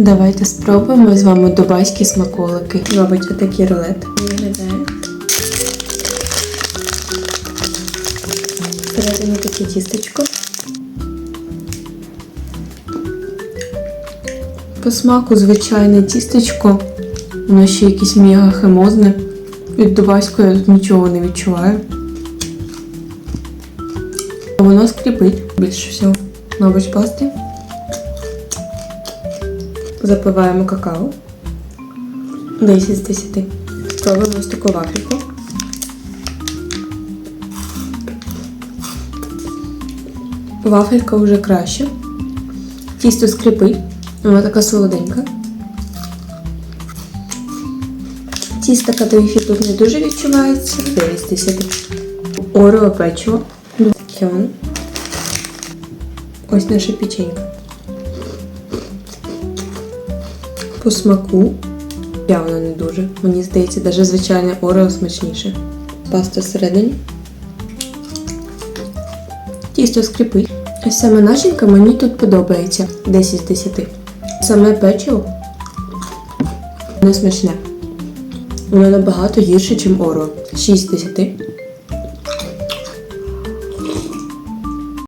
Давайте спробуємо з вами дубайські смаколики. Мабуть, отакий рулет виглядає. Всередині таке тістечко. По смаку звичайне тістечко. Воно ще якесь мега химозне. Від дубайського я тут нічого не відчуваю. Воно скріпить більше всього. Мабуть, пасти. Запиваємо какао. 10 з 10. Спробуємо ось таку вафельку. Вафелька вже краще. Тісто скрипить. Вона така солоденька. Тісто катавіфі тут не дуже відчувається. 9 з 10. Орео печиво. Ось наша печенька. По смаку явно не дуже. Мені здається, навіть звичайне орео смачніше. Паста всередині. Тісто скрипить. Ось саме начинка мені тут подобається 10 з 10. Саме печиво не смачне. Воно набагато гірше, ніж орео. 6 з 10.